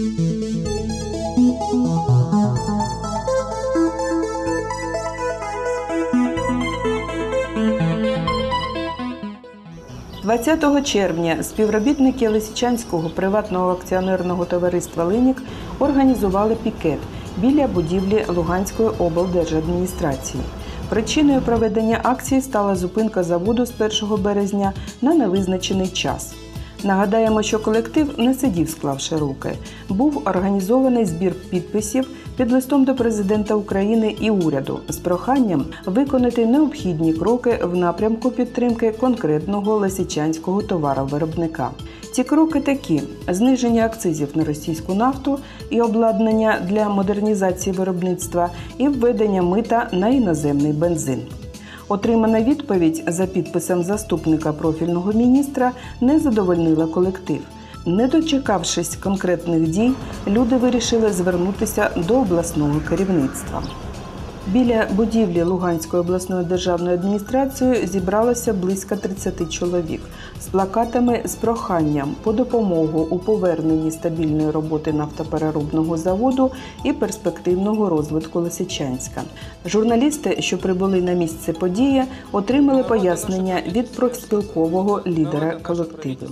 – 20 червня співробітники Лисичанського приватного акціонерного товариства Ленік організували пікет біля будівлі Луганської облдержадміністрації. Причиною проведення акції стала зупинка заводу з 1 березня на невизначений час. Нагадаємо, що колектив не сидів, склавши руки. Був організований збір підписів під листом до президента України і уряду з проханням виконати необхідні кроки в напрямку підтримки конкретного лисичанського товаровиробника. Ці кроки такі: зниження акцизів на російську нафту і обладнання для модернізації виробництва, і введення мита на іноземний бензин. Отримана відповідь за підписом заступника профільного міністра не задовольнила колектив. Не дочекавшись конкретних дій, люди вирішили звернутися до обласного керівництва. Біля будівлі Луганської обласної державної адміністрації зібралося близько 30 чоловік з плакатами з проханням по допомогу у поверненні стабільної роботи нафтопереробного заводу і перспективного розвитку Лисичанська. Журналісти, що прибули на місце події, отримали пояснення від профспілкового лідера колективу.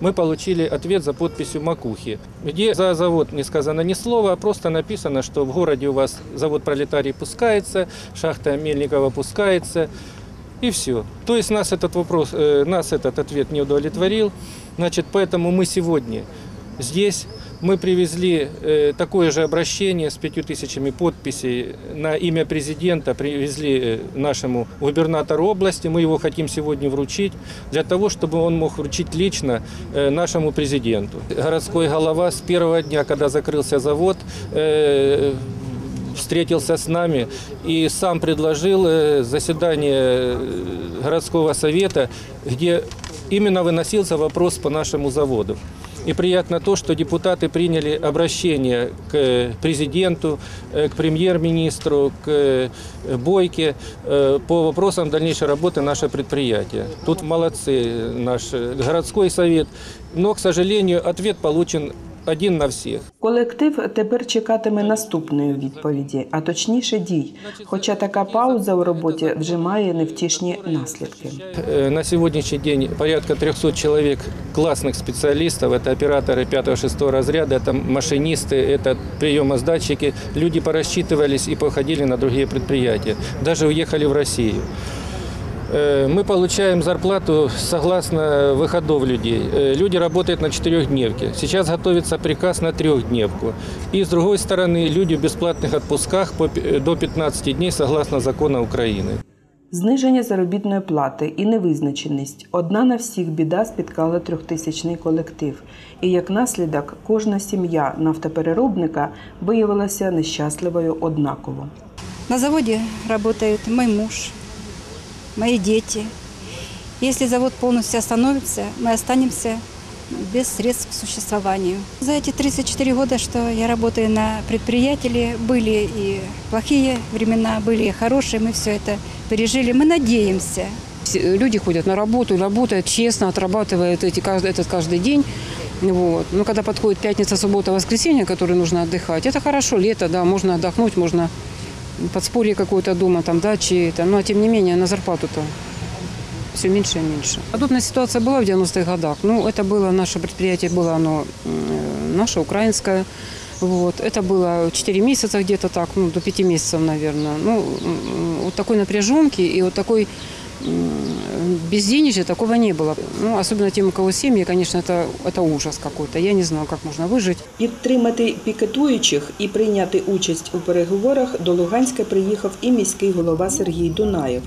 Мы получили ответ за подписью Макухи, где за завод не сказано ни слова, а просто написано, что в городе у вас завод пролетарий пускается, шахта Мельникова пускается, и все. То есть нас этот вопрос, э, нас этот ответ не удовлетворил, значит, поэтому мы сегодня здесь мы привезли э, такое же обращение с пятью тысячами подписей на имя президента, привезли э, нашему губернатору области. Мы его хотим сегодня вручить для того, чтобы он мог вручить лично э, нашему президенту. Городской голова с первого дня, когда закрылся завод, э, встретился с нами и сам предложил э, заседание э, городского совета, где именно выносился вопрос по нашему заводу. И приятно то, что депутаты приняли обращение к президенту, э, к премьер-министру, к Бойке по вопросам дальнейшей работы нашего предприятия. Тут молодцы наш городской совет, но, к сожалению, ответ получен один на всех. Колектив тепер чекатиме наступної відповіді, а точніше дій. Хоча така пауза у роботі вже має невтішні наслідки. Э, На сегодняшний день порядка 300 человек классных специалистов. Это операторы 5-6 разряда, это машинисты, это приемоздатчики. Люди порасчитывались и походили на другие предприятия. Даже уехали в Россию. Э, Мы получаем зарплату согласно выходов людей. Э, Люди работают на четырехдневке. Сейчас готовится приказ на трехдневку. И с другой стороны, люди в бесплатных отпусках по пи- до 15 дней согласно закону Украины. Зниження заробітної плати і невизначеність одна на всіх біда спіткала трьохтисячний колектив. І як наслідок, кожна сім'я нафтопереробника виявилася нещасливою однаково. На заводе работает мой муж, Мои дети. Если завод полностью остановится, мы останемся без средств к существованию. За эти 34 года, что я работаю на предприятии, были и плохие времена, были и хорошие, мы все это пережили. Мы надеемся, Люди ходят на работу, работают честно, отрабатывают эти, каждый, этот каждый день. Вот. Но когда подходит пятница, суббота, воскресенье, которые нужно отдыхать, это хорошо, лето, да, можно отдохнуть, можно подспорье какое-то дома, там, дачи, это, но тем не менее на зарплату-то все меньше и меньше. Подобная ситуация была в 90-х годах. Ну, это было наше предприятие, было оно наше, украинское. Вот. Это было 4 месяца где-то так, ну, до 5 месяцев, наверное. Ну, вот такой напряженки и вот такой безденежья такого не было. Ну, особенно тем, у кого семьи, конечно, это, это ужас какой-то. Я не знаю, как можно выжить. Підтримати пікетуючих і прийняти участь у переговорах до Луганська приїхав і міський голова Сергій Дунаєв.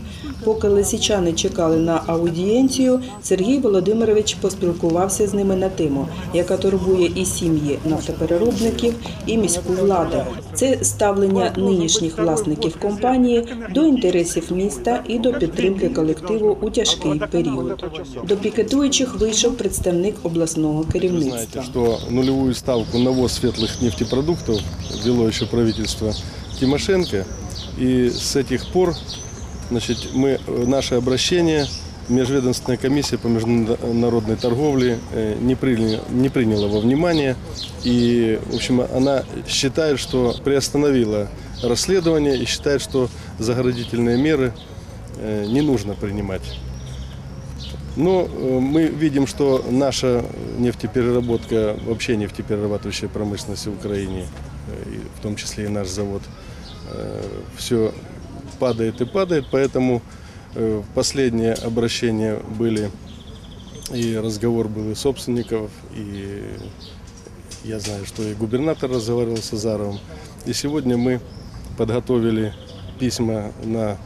Поки лисичани чекали на аудієнцію, Сергій Володимирович поспілкувався з ними на тему, яка турбує і сім'ї нафтопереробників, і міську владу. Це ставлення нинішніх власників компанії до інтересів міста і до підтримки колективу у тяжкий період. До пікетуючих вийшов представник обласного Вы керівництва. знаете, что нулевую ставку на ввоз светлых нефтепродуктов ввело еще правительство Тимошенко. И с этих пор значит, мы, э, наше обращение межведомственная комиссия по международной торговле э, не, приняла, не приняла во внимание. И, в общем, она считает, что приостановила расследование и считает, что заградительные меры э, не нужно принимать. Но э, мы видим, что наша нефтепереработка, вообще нефтеперерабатывающая промышленность в Украине, э, в том числе и наш завод, все падает и падает, поэтому э, последние обращения были, и разговор был и собственников, и я знаю, что и губернатор разговаривал с Азаровым. И сегодня мы подготовили письма на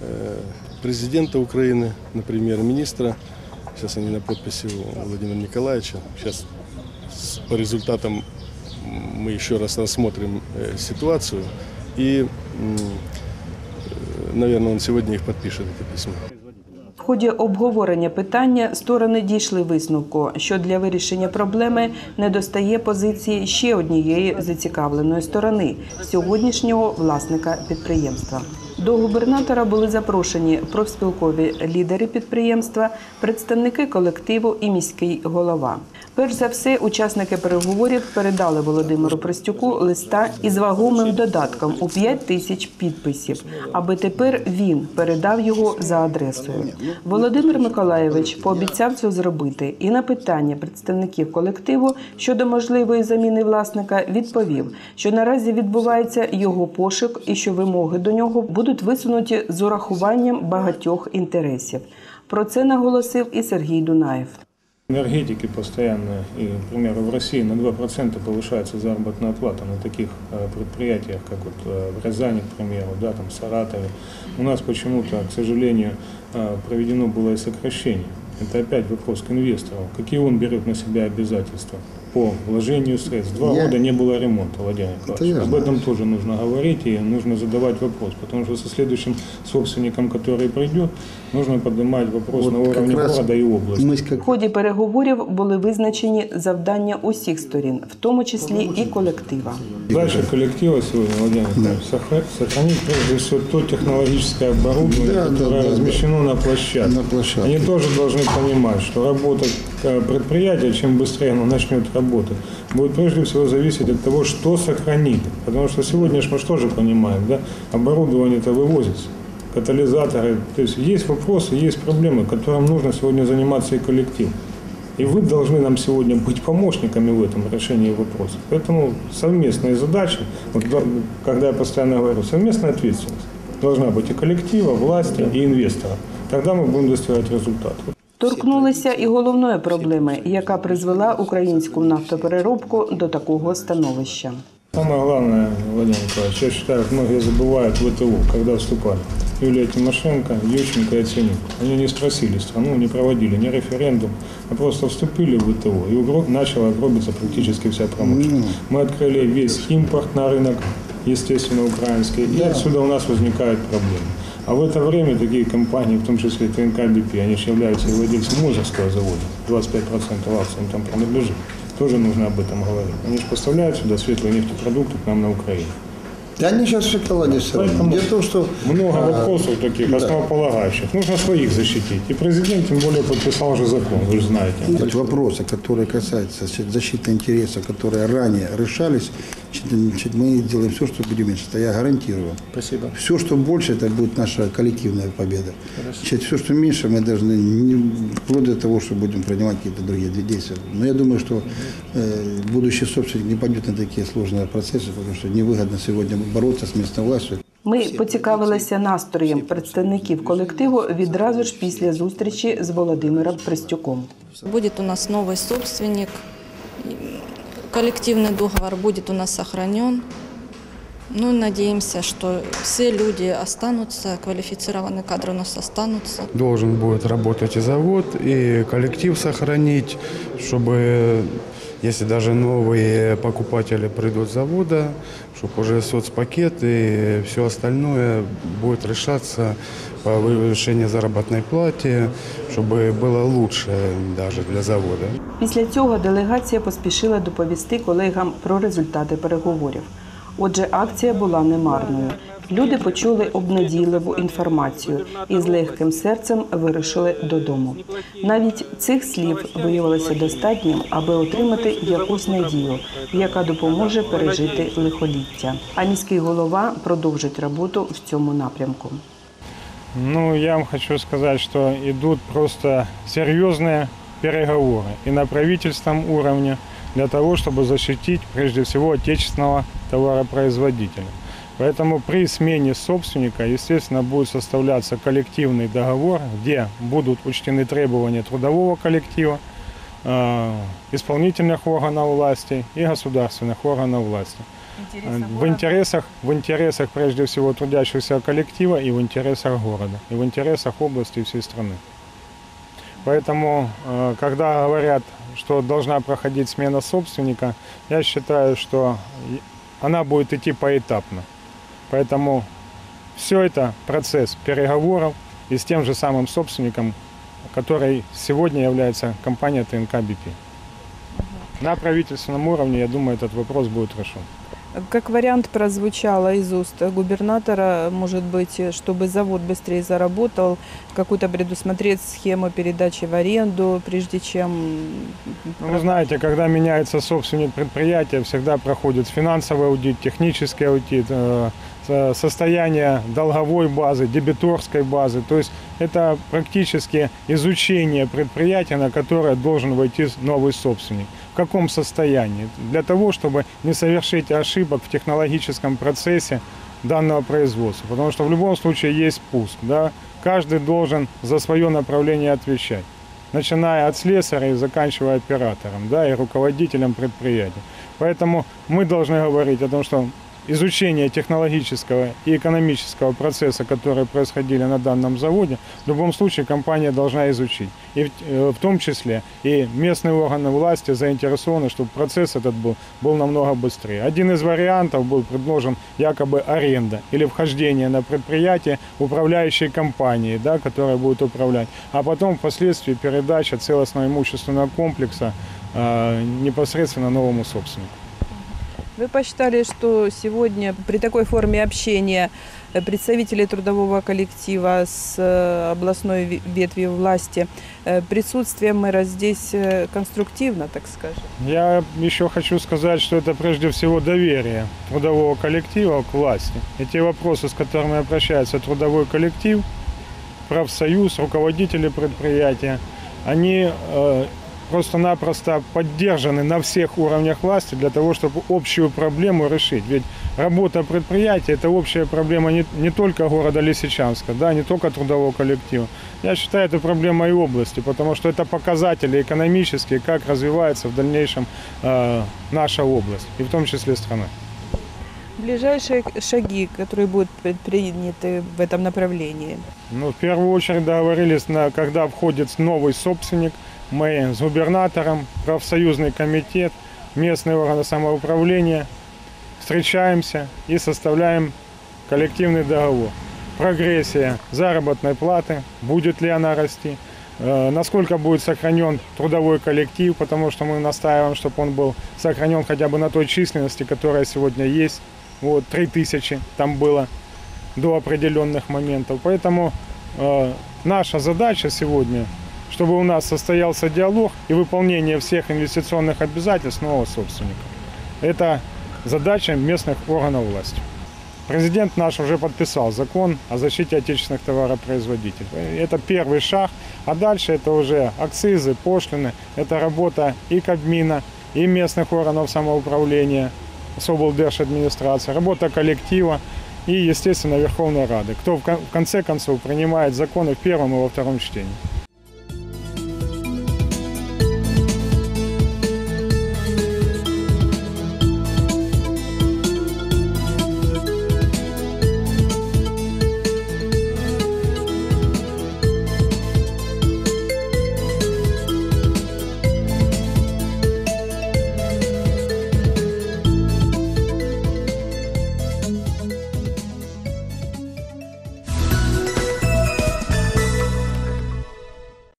э, президента Украины, на премьер-министра. Сейчас они на подписи у Владимира Николаевича. Сейчас с- по результатам мы еще раз рассмотрим э, ситуацию. И, м, э, наверное, он сегодня их подпишет, эти письма. В ході обговорення питання сторони дійшли висновку, що для вирішення проблеми недостає позиції ще однієї зацікавленої сторони сьогоднішнього власника підприємства. До губернатора були запрошені профспілкові лідери підприємства, представники колективу і міський голова. Перш за все, учасники переговорів передали Володимиру Простюку листа із вагомим додатком у 5 тисяч підписів, аби тепер він передав його за адресою. Володимир Миколаєвич пообіцяв це зробити, і на питання представників колективу щодо можливої заміни власника відповів, що наразі відбувається його пошук і що вимоги до нього будуть висунуті з урахуванням багатьох інтересів. Про це наголосив і Сергій Дунаєв. Энергетики постоянно, и, к примеру, в России на 2% повышается заработная плата на таких э, предприятиях, как вот э, в Рязани, к примеру, да, там, в Саратове. У нас почему-то, к сожалению, э, проведено было и сокращение. Это опять вопрос к инвестору. Какие он берет на себя обязательства по вложению средств? Два Я- года не было ремонта, Владимир Николаевич. я Об знаю. этом тоже нужно говорить и нужно задавать вопрос, потому что со следующим собственником, который придет, нужно поднимать вопрос Вот на как уровне раз города и области. Мы В как ході переговорів були визначені завдання усіх сторін, в тому числі і колектива. Задача коллектива сегодня, Владимир Николаевич, сохра- сохранить прежде всего то технологическое оборудование, Да, да, которое да, да. размещено на площадке. На площадке. Они тоже должны понимать, что работа э, предприятия, чем быстрее оно начнет работать, будет прежде всего зависеть от того, что сохранить. Потому что сегодня мы же тоже понимаем, да, оборудование-то вывозится, катализаторы. То есть есть вопросы, есть проблемы, которым нужно сегодня заниматься и коллектив. И вы должны нам сегодня быть помощниками в этом решении вопроса. Поэтому совместные задачи, вот, да, когда я постоянно говорю, совместная ответственность должна быть и коллектива, власти, и инвестора. Тогда мы будем достигать результата. Торкнулися і головної проблеми, яка призвела українську нафтопереробку до такого становища. Самое главное, Владимир Николаевич, я считаю, многие забывают ВТО, когда вступали. Юлия Тимошенко, Ющенко и Яценюк. Они не спросили страну, не проводили ни референдум, а просто вступили в ВТО, и угро- начала гробиться практически вся промышленность. Мы открыли весь импорт на рынок, естественно, украинский, и отсюда у нас возникают проблемы. А в это время такие компании, в том числе ТНК БП, они же являются владельцами Мозовского завода, 25% акций там принадлежит. Тоже нужно об этом говорить. Они же поставляют сюда светлые нефтепродукты к нам на Украину. Да они сейчас в шоколаде все равно. Дело в том, что Много а, вопросов таких, основополагающих. Нужно своих защитить. И президент тем более подписал уже закон, вы же знаете. Значит, вопросы, которые касаются защиты интересов, которые ранее решались, значит, мы делаем все, что будем меньше. Это я гарантирую. Спасибо. Все, что больше, это будет наша коллективная победа. Значит, все, что меньше, мы должны, не, вплоть до того, что будем принимать какие-то другие действия. Но я думаю, что э, будущий собственник не пойдет на такие сложные процессы, потому что невыгодно сегодня бороться с местной властью. Ми поцікавилися настроєм представників колективу відразу ж після зустрічі з Володимиром Пристюком. Будет у нас новый собственник, и коллективный договор будет у нас сохранен. Ну, надеемся, что все люди останутся, квалифицированные кадры у нас останутся. должен будет работать и завод, и коллектив сохранить, чтобы, если даже новые покупатели придут с завода, чтобы уже соцпакет и все остальное будет решаться по повышению заработной плате, чтобы было лучше даже для завода. Після цього делегація поспішила доповісти колегам про результати переговорів. Отже, акція була немарною. Люди почули обнадійливу інформацію і з легким серцем вирушили додому. Навіть цих слів виявилося достатнім, аби отримати якусь надію, яка допоможе пережити лихоліття. А міський голова продовжить роботу в цьому напрямку. Ну, я вам хочу сказать, что идут просто серьезные переговоры и на правительственном уровне для того, чтобы защитить прежде всего отечественного товаропроизводителя. Поэтому при смене собственника, естественно, будет составляться коллективный договор, где будут учтены требования трудового коллектива, э, исполнительных органов власти и государственных органов власти. В интересах, в интересах прежде всего трудящихся коллектива и в интересах города, и в интересах области и всей страны. Поэтому, э, когда говорят, что должна проходить смена собственника, я считаю, что она будет идти поэтапно. Поэтому все это процесс переговоров и с тем же самым собственником, который сегодня является компания ТНК БП. На правительственном уровне, я думаю, этот вопрос будет решен. Как вариант прозвучало из уст губернатора, может быть, чтобы завод быстрее заработал, какую-то предусмотреть схему передачи в аренду, прежде чем... Вы знаете, когда меняется собственник предприятия, всегда проходит финансовый аудит, технический аудит, э, состояние долговой базы, дебиторской базы. То есть это практически изучение предприятия, на которое должен войти новый собственник. В каком состоянии? Для того, чтобы не совершить ошибок в технологическом процессе данного производства. Потому что в любом случае есть пуск. Да? Каждый должен за свое направление отвечать начиная от слесаря и заканчивая оператором, да, и руководителем предприятия. Поэтому мы должны говорить о том, что изучение технологического и экономического процесса, которые происходили на данном заводе, в любом случае компания должна изучить. И э, в том числе и местные органы власти заинтересованы, чтобы процесс этот был, был намного быстрее. Один из вариантов был предложен якобы аренда или вхождение на предприятие управляющей компании, да, которая будет управлять, а потом впоследствии передача целостного имущественного комплекса э, непосредственно новому собственнику. Вы посчитали, что сегодня при такой форме общения э, представители трудового коллектива с э, областной ве- ветвью власти, э, присутствие мэра здесь конструктивно, так скажем? Я еще хочу сказать, что это прежде всего доверие трудового коллектива к власти. И те вопросы, с которыми обращается трудовой коллектив, профсоюз, руководители предприятия, они просто-напросто поддержаны на всех уровнях власти для того, чтобы общую проблему решить. Ведь работа предприятия – это общая проблема не, не только города Лисичанска, да, не только трудового коллектива. Я считаю, это проблема и области, потому что это показатели экономические, как развивается в дальнейшем э, наша область, и в том числе страна. Ближайшие шаги, которые будут предприняты в этом направлении? Ну, в первую очередь договорились, на, когда входит новый собственник, мы с губернатором, профсоюзный комитет, местные органы самоуправления встречаемся и составляем коллективный договор. Прогрессия заработной платы, будет ли она расти, э, насколько будет сохранен трудовой коллектив, потому что мы настаиваем, чтобы он был сохранен хотя бы на той численности, которая сегодня есть. Вот, 3000 там было до определенных моментов. Поэтому э, наша задача сегодня, чтобы у нас состоялся диалог и выполнение всех инвестиционных обязательств нового собственника. Это задача местных органов власти. Президент наш уже подписал закон о защите отечественных товаропроизводителей. Это первый шаг, а дальше это уже акцизы, пошлины, это работа и Кабмина, и местных органов самоуправления, с облдержадминистрации, работа коллектива и, естественно, Верховной Рады, кто в конце концов принимает законы в первом и во втором чтении.